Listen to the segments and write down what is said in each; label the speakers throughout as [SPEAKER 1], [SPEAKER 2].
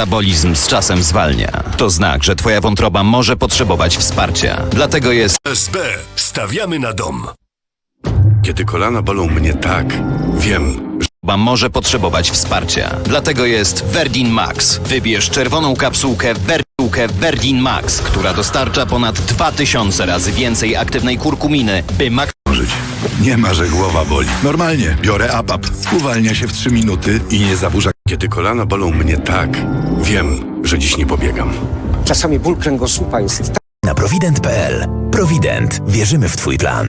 [SPEAKER 1] metabolizm z czasem zwalnia. To znak, że twoja wątroba może potrzebować wsparcia. Dlatego jest
[SPEAKER 2] SB stawiamy na dom.
[SPEAKER 3] Kiedy kolana bolą mnie tak, wiem,
[SPEAKER 1] Ba może potrzebować wsparcia. Dlatego jest Verdin Max. Wybierz czerwoną kapsułkę Verdukę Verdin Max, która dostarcza ponad 2000 razy więcej aktywnej kurkuminy, by mak.
[SPEAKER 4] Nie ma, że głowa boli. Normalnie, biorę APAP. Uwalnia się w 3 minuty i nie zaburza.
[SPEAKER 3] Kiedy kolana bolą mnie tak, wiem, że dziś nie pobiegam.
[SPEAKER 5] Czasami ból kręgosłupa jest
[SPEAKER 6] Na provident.pl. Provident. Wierzymy w Twój plan.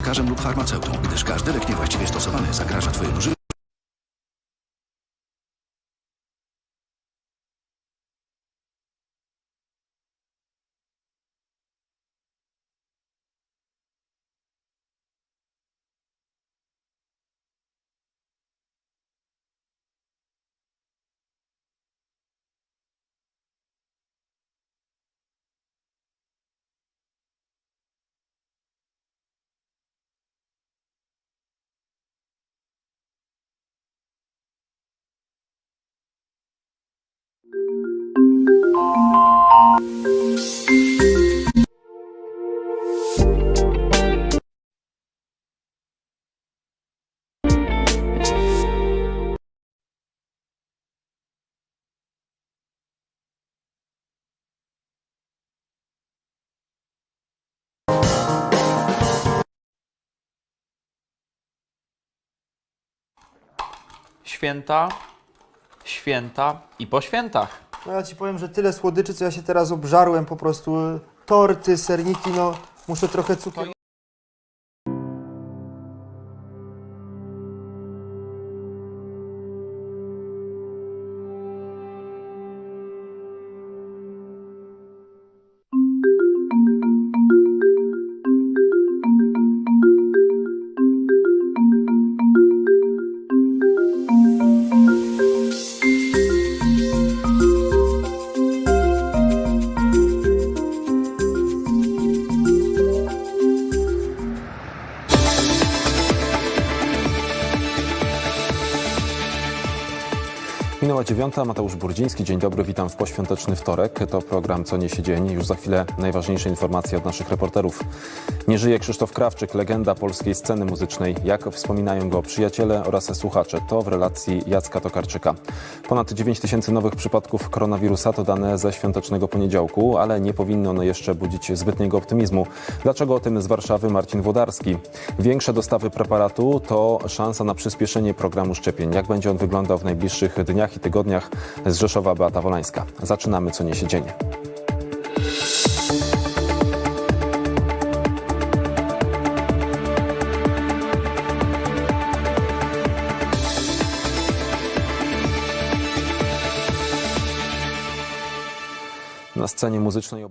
[SPEAKER 7] lekarzem lub farmaceutą, gdyż każdy lek niewłaściwie stosowany zagraża Twojemu życiu.
[SPEAKER 8] Święta, święta i po świętach.
[SPEAKER 9] No ja ci powiem, że tyle słodyczy, co ja się teraz obżarłem, po prostu torty, serniki, no muszę trochę cukru.
[SPEAKER 10] Minęła dziewiąta, Mateusz Burdziński. Dzień dobry, witam w poświąteczny wtorek. To program Co niesie dzień. Już za chwilę najważniejsze informacje od naszych reporterów. Nie żyje Krzysztof Krawczyk, legenda polskiej sceny muzycznej. Jak wspominają go przyjaciele oraz słuchacze. To w relacji Jacka Tokarczyka. Ponad 9 tysięcy nowych przypadków koronawirusa to dane ze świątecznego poniedziałku, ale nie powinny one jeszcze budzić zbytniego optymizmu. Dlaczego o tym z Warszawy Marcin Włodarski? Większe dostawy preparatu to szansa na przyspieszenie programu szczepień. Jak będzie on wyglądał w najbliższych dniach i tygodniach? Z Rzeszowa Beata Wolańska. Zaczynamy co niesie dzień. Na scenie muzycznej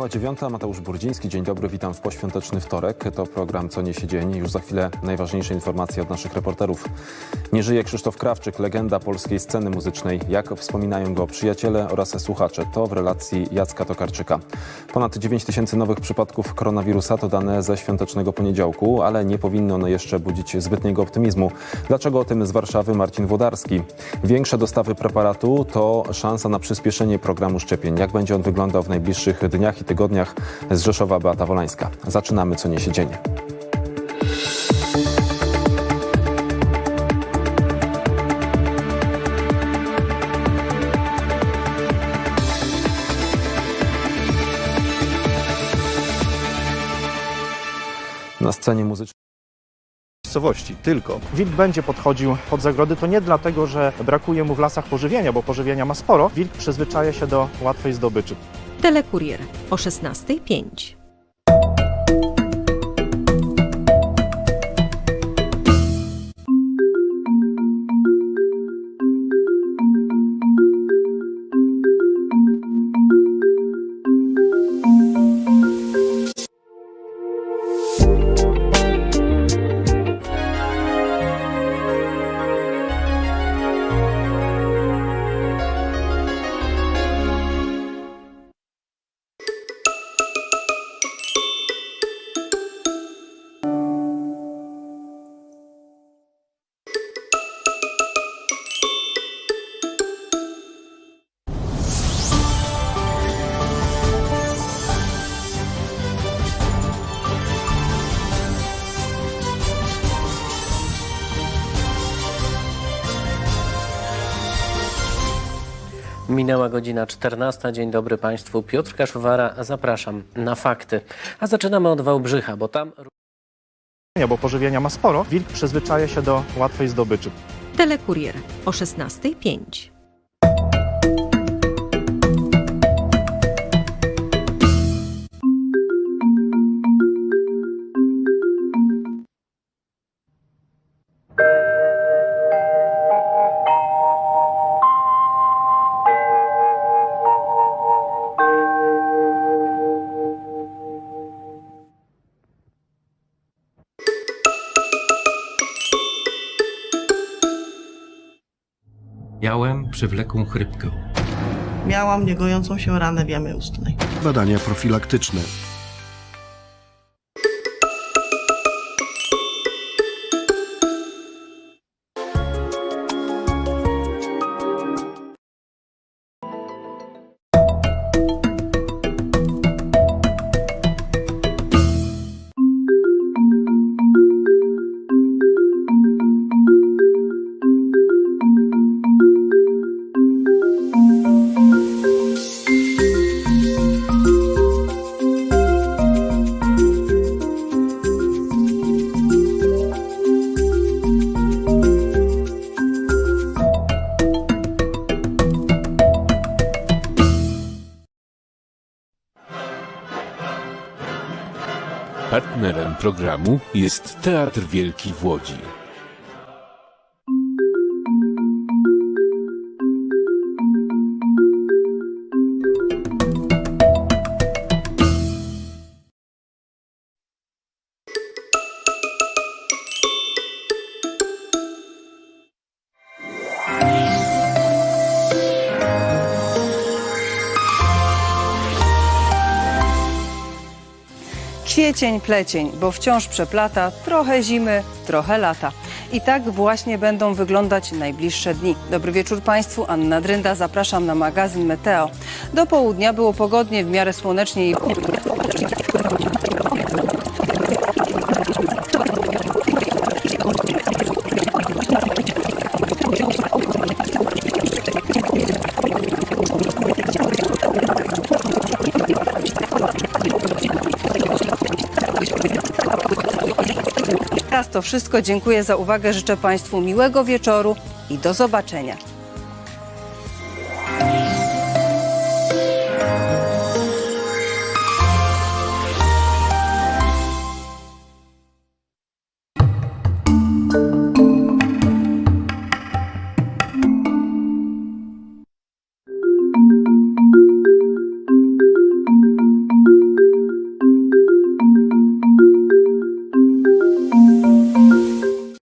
[SPEAKER 10] ob- dziewiąta, Mateusz Burdziński. Dzień dobry, witam w poświąteczny wtorek. To program Co niesie dzień. Już za chwilę najważniejsze informacje od naszych reporterów. Nie żyje Krzysztof Krawczyk, legenda polskiej sceny muzycznej. Jak wspominają go przyjaciele oraz słuchacze. To w relacji Jacka Tokarczyka. Ponad 9 tysięcy nowych przypadków koronawirusa to dane ze świątecznego poniedziałku, ale nie powinno one jeszcze budzić zbytniego optymizmu. Dlaczego o tym z Warszawy Marcin Włodarski? Większe dostawy preparatu to szansa na przyspieszenie programu szczepień. Jak będzie on wyglądał w najbliższych dniach i tygodniach? Z Rzeszowa Beata Wolańska. Zaczynamy co niesie dzień. Na scenie muzycznej.
[SPEAKER 11] miejscowości tylko. Wilk będzie podchodził pod zagrody, to nie dlatego, że brakuje mu w lasach pożywienia, bo pożywienia ma sporo. Wilk przyzwyczaja się do łatwej zdobyczy.
[SPEAKER 12] Telekurier o 16.05.
[SPEAKER 13] Minęła godzina 14. Dzień dobry Państwu. Piotr Kaszuwara, zapraszam na fakty. A zaczynamy od Wałbrzycha, bo tam
[SPEAKER 11] Bo pożywienia ma sporo. Wilk przyzwyczaja się do łatwej zdobyczy.
[SPEAKER 12] Telekurier o 16.05.
[SPEAKER 14] Miałem przewlekłą chrypkę.
[SPEAKER 15] Miałam niegojącą się ranę w jamie ustnej.
[SPEAKER 2] Badania profilaktyczne.
[SPEAKER 14] Programu jest Teatr Wielki w Łodzi.
[SPEAKER 15] Kwiecień, plecień, bo wciąż przeplata, trochę zimy, trochę lata. I tak właśnie będą wyglądać najbliższe dni. Dobry wieczór Państwu, Anna Drynda, zapraszam na magazyn Meteo. Do południa było pogodnie, w miarę słonecznie i... Teraz to wszystko. Dziękuję za uwagę. Życzę Państwu miłego wieczoru i do zobaczenia.